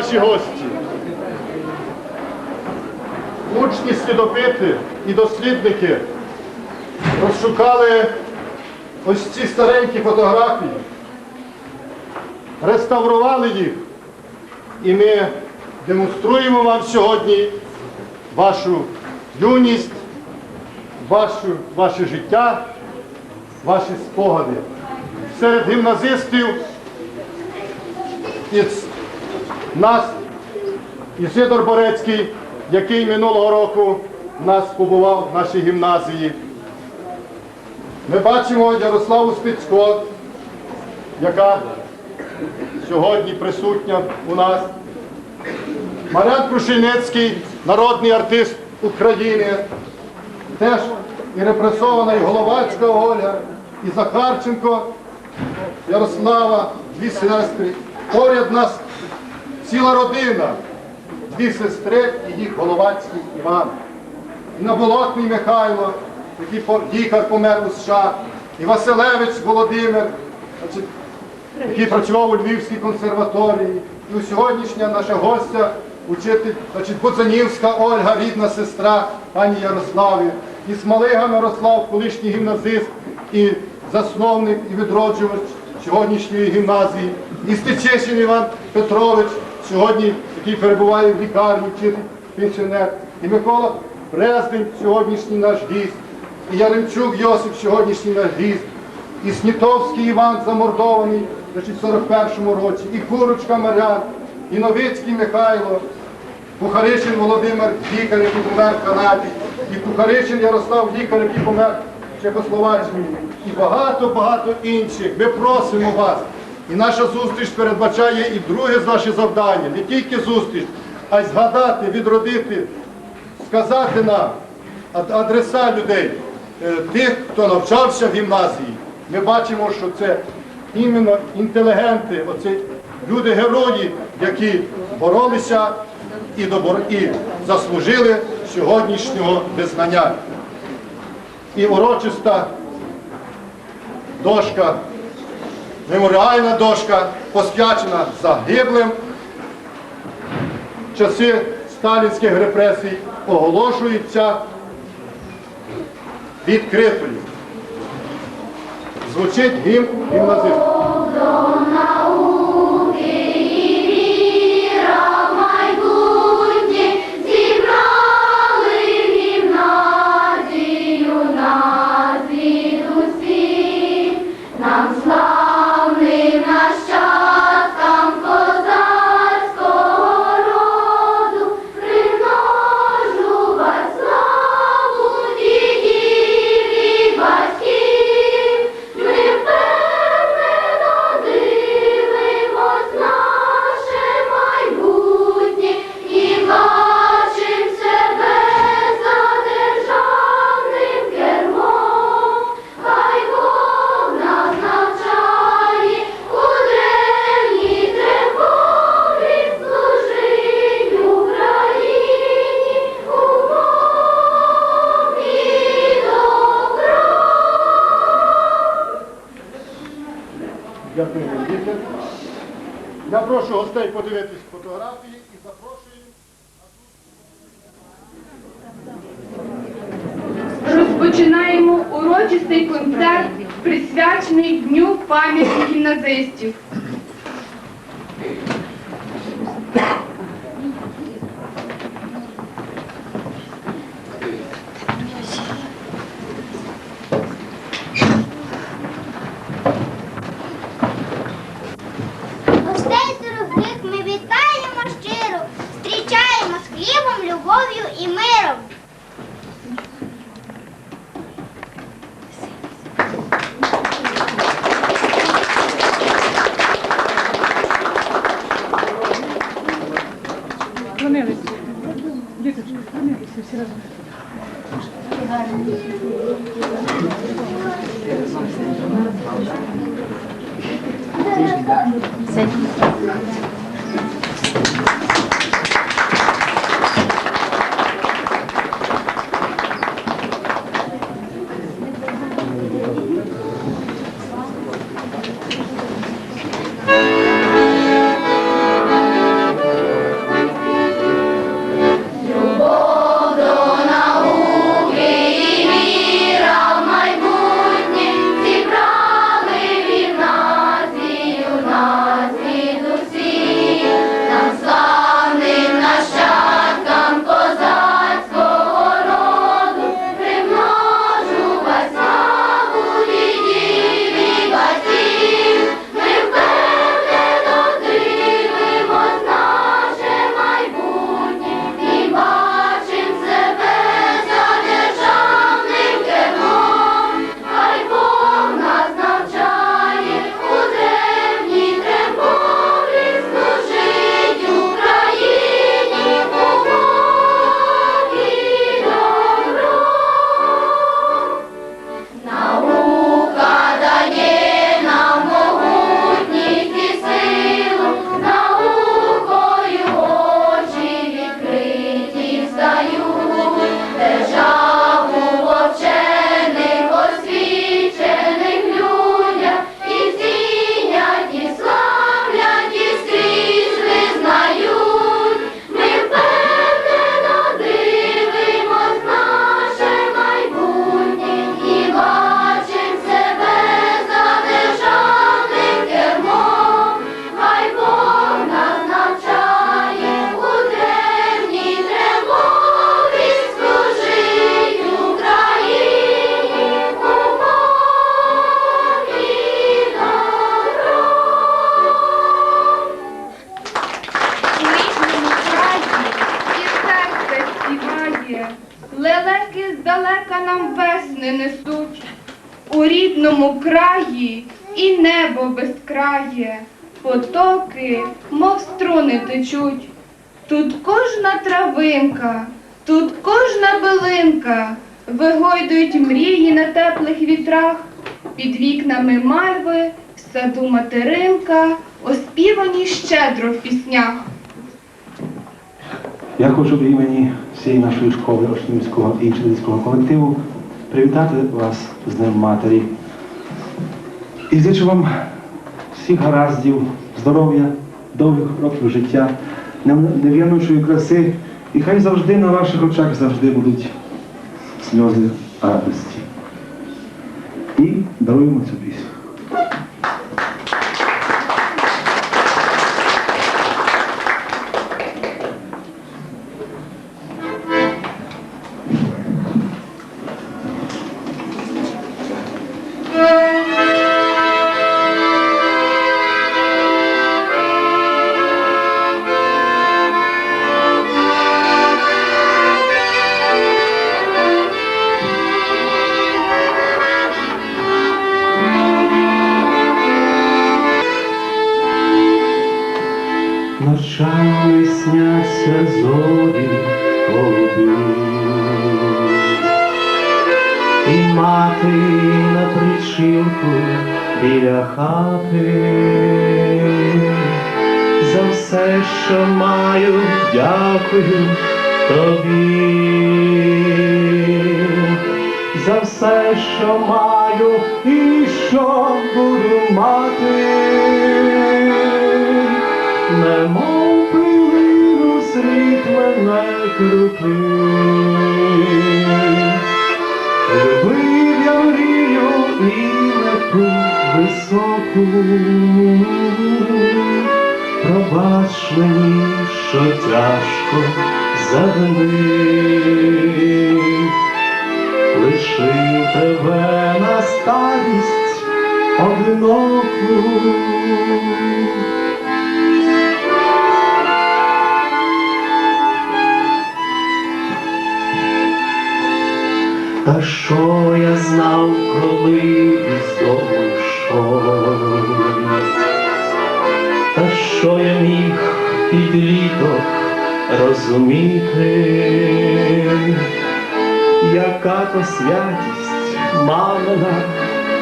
Наші гості, учні слідопити і дослідники розшукали ось ці старенькі фотографії, реставрували їх, і ми демонструємо вам сьогодні вашу юність, вашу, ваше життя, ваші спогади. Серед гімназистів із нас Ісидор Борецький, який минулого року нас побував в нашій гімназії. Ми бачимо Ярославу Спицько, яка сьогодні присутня у нас. Марян Крушельницький, народний артист України, теж і репресована, і Головацька Оля, і Захарченко, Ярослава, дві сестри. Поряд нас ціла родина, дві сестри і їх Головацький Іван. І Наболотний Михайло, який лікар помер у США, і Василевич Володимир, який працював у Львівській консерваторії. І сьогоднішня наша гостя, учитель, значить, Будзанівська Ольга, рідна сестра пані Ярославі, і Смалига Мирослав, колишній гімназист і засновник і відроджувач сьогоднішньої гімназії, і Стечишин Іван Петрович, сьогодні, який перебуває в лікарні, вчитель, пенсіонер, і Микола Брездень, сьогоднішній наш гість, і Яремчук Йосип, сьогоднішній наш гість, і Снітовський Іван замордований значить, в 41-му році, і Курочка Марян, і Новицький Михайло, Кухаричин Володимир, лікар, який помер в Канаді, і Кухаричин Ярослав, лікар, який помер в Чехословаччині, і багато-багато інших. Ми просимо вас. І наша зустріч передбачає і друге наше завдання, не тільки зустріч, а й згадати, відродити, сказати нам адреса людей, е, тих, хто навчався в гімназії. Ми бачимо, що це іменно інтелігенти, оці люди-герої, які боролися і, і заслужили сьогоднішнього визнання. І урочиста дошка, меморіальна дошка, посвячена загиблим часи сталінських репресій, оголошується відкритою. Звучить гімн гімназистів. Дякую, вам. Я прошу гостей подивитись фотографії і запрошую. Розпочинаємо урочистий концерт, присвячений Дню пам'яті гімназистів. Ми безкрає, потоки, мов струни течуть. Тут кожна травинка, тут кожна билинка вигойдують мрії на теплих вітрах, під вікнами мальви, в саду материнка, оспівані щедро в піснях. Я хочу в імені всієї нашої школи Ошнівського і учительського колективу привітати вас з Днем Матері. І зичу вам всіх гараздів, здоров'я, довгих років життя, нев'янучої краси, і хай завжди на ваших очах завжди будуть сльози радості. І даруємо цю пісню. Біля хати. За все, що маю, дякую тобі. За все, що маю і що буду мати немов пилину світ мене крутив. Любив я мрію і мету високу. Пробач мені, що тяжко завели. Лишив тебе на старість одиноку. Та що я знав, коли розуміти, яка то святість мамина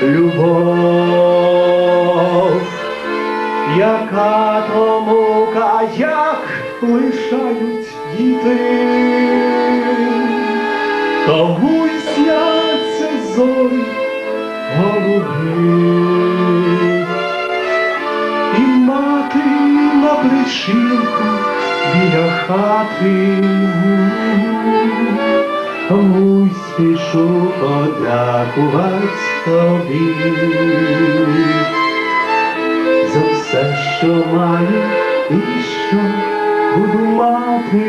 любов, яка то мука, як лишають діти. Тому й сняться зорі голуби, і мати на причинку біля хати. Тому спішу подякувати тобі за все, що маю і що буду мати.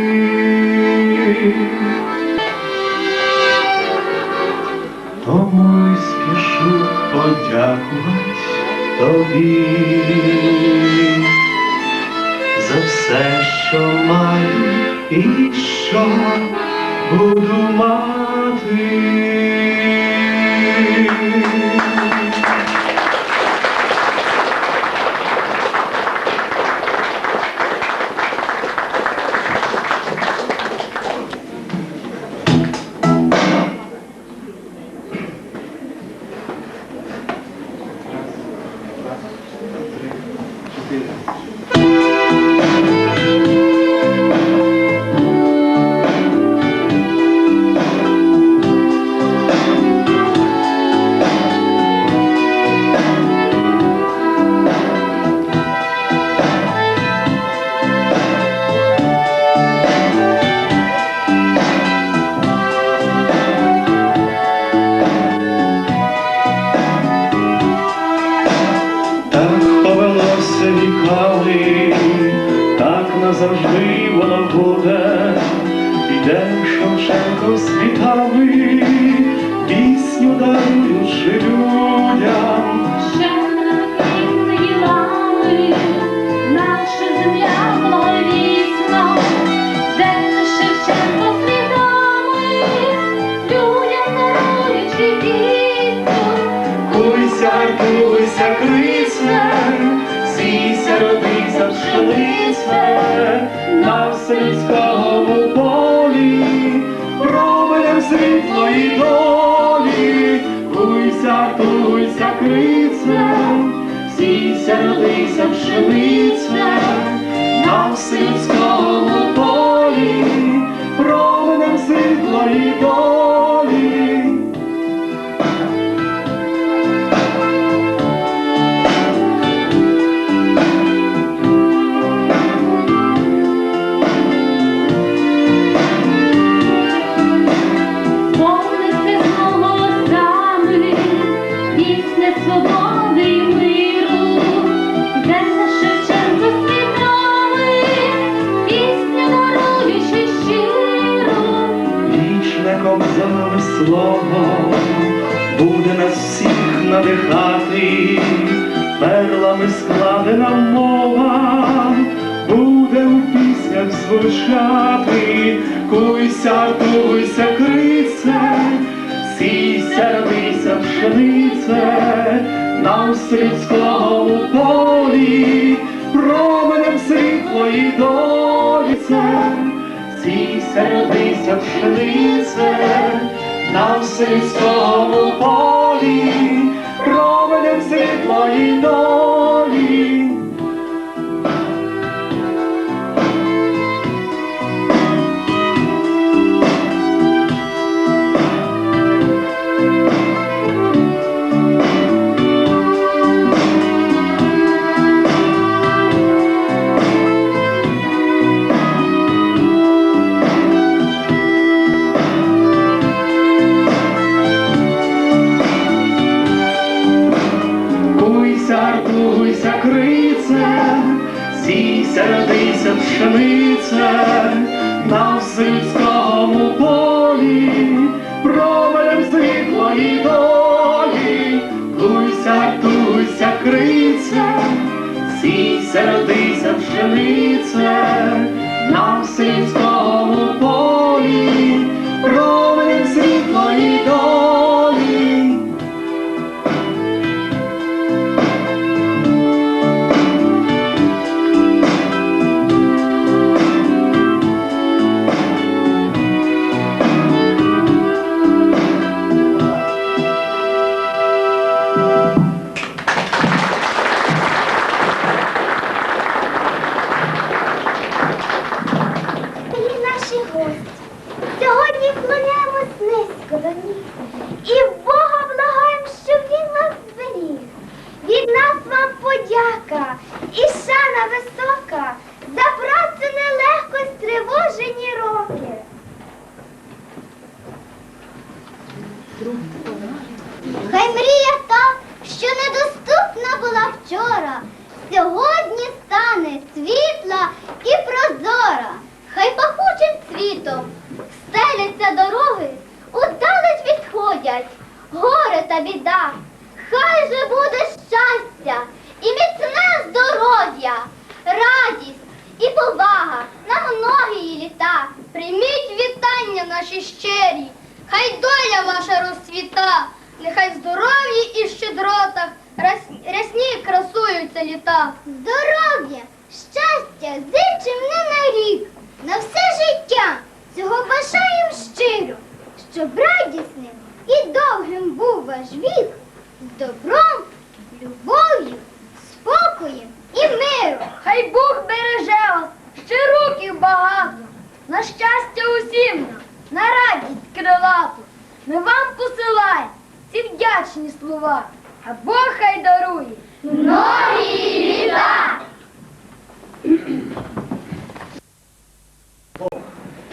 Тому спішу подякувати тобі все, що маю так вона буде. Іде Шевченко з квітами, пісню даруючи людям. сільському полі, променем світлої долі, Туйся, туйся, крицем, сійся, родися пшеницем, на сільському полі, променем світлої долі. Туйся, крице, сійся, родися, пшенице, на сільському полі, променем світлої долі це. Сійся, родися, пшенице, на сільському полі, променем світлої долі. На сільському Хай Бог береже вас, ще років багато, на щастя усім нам, на радість крилату. Ми вам посилаємо ці вдячні слова, а Бог хай дарує. Многі літа!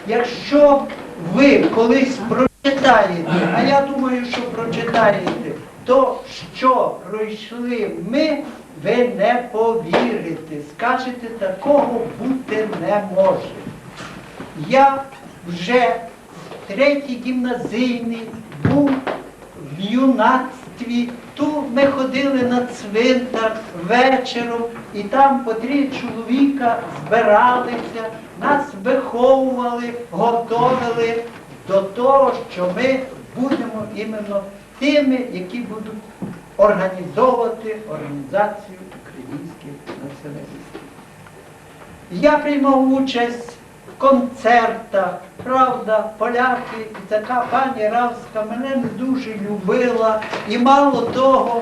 Якщо ви колись прочитаєте, а я думаю, що прочитаєте, то що пройшли ми, ви не повірите. Скажете, такого бути не може. Я вже третій гімназійний був в юнацтві. Тут ми ходили на цвинтар вечором, і там по три чоловіка збиралися, нас виховували, готовили до того, що ми будемо іменно тими, які будуть організовувати організацію українських націоналістів. Я приймав участь в концертах. Правда, поляки і така пані Равська мене не дуже любила. І мало того,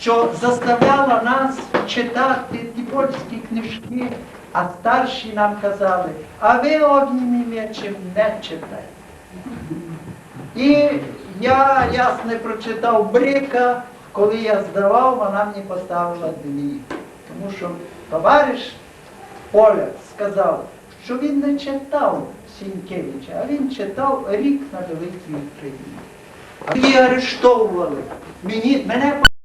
що заставляла нас читати ті польські книжки, а старші нам казали, а ви огнім німечим не читайте. І я ясне прочитав Брика, коли я здавав, вона мені поставила дві. Тому що товариш Поляк сказав, що він не читав Сінькевича, а він читав рік на Великій Україні. Її арештовували. Мені, мене